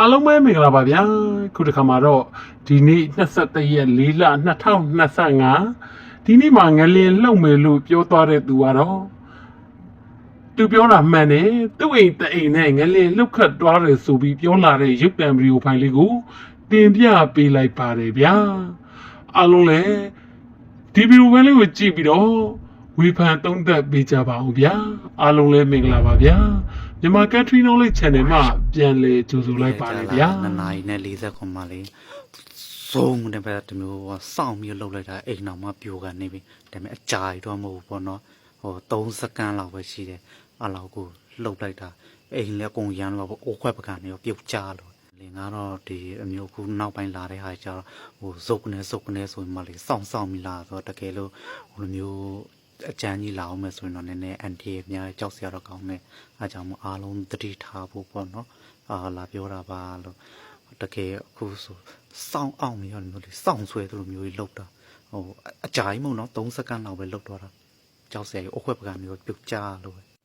အားလုံးပဲမင်္ဂလာပါဗျာခုတစ်ခါမှာတော့ဒီနေ့21ရက်4လ2025ဒီနေ့မှာငလင်လှုပ်မယ်လို့ပြောသွားတဲ့သူကတော့သူပြောတာမှန်တယ်သူ့အိမ်တအိမ်နဲ့ငလင်လှုပ်ခတ်သွားတယ်ဆိုပြီးပြောလာတဲ့ရုပ်တံဗီဒီယိုဖိုင်လေးကိုတင်ပြပေးလိုက်ပါတယ်ဗျာအားလုံးလည်းဒီဗီဒီယိုဖိုင်လေးကိုကြည့်ပြီးတော့ ဝေဖန်သုံးသပ်ပေးကြပါဦးဗျာအားလုံးလည်းမင်္ဂလာပါဗျာမြန်မာ Country Knowledge Channel မှာပြန်လည်ကြိုဆိုလိုက်ပါတယ်ဗျာနှစ်နာရီနဲ့40ခွန်မှလေးစုံတဲ့ဘက်တမျိုးဟောစောင့်ပြီးလှုပ်လိုက်တာအိမ်တော်မှပြိုကနေပြီဒါပေမဲ့အကြာကြီးတော့မဟုတ်ဘူးပေါ့နော်ဟို3စက္ကန့်လောက်ပဲရှိတယ်အလောက်ကိုလှုပ်လိုက်တာအိမ်လည်းအကုန်ရမ်းတော့အိုးခွက်ပကနေရောပြုတ်ကျလို့လင်ကတော့ဒီအမျိုးခုနောက်ပိုင်းလာတဲ့ဟာကျတော့ဟိုဇုတ်ကနေဇုတ်ကနေဆိုရင်မှလေစောင့်စောင့်မိလာဆိုတော့တကယ်လို့ဟိုလိုမျိုး အကျန်းကြီးလာအောင်မယ်ဆိုရင်တော့နည်းနည်းအန်တီအများကြီးကြောက်စရာတော့ကောင်းတယ်အဲကြောင့်မို့အားလုံးသတိထားဖို့ပေါ့နော်အာလာပြောတာပါလို့တကယ်အခုဆိုစောင်းအောင်မျိုးမျိုးလေးစောင်းဆွဲသူလိုမျိုးကြီးလောက်တာဟိုအအကြာကြီးမဟုတ်နော်3စက္ကန့်လောက်ပဲလောက်တော့တာကြောက်စရာကြီးအခွက်ပကံမျိုးပြုတ်ကြလို့ပဲ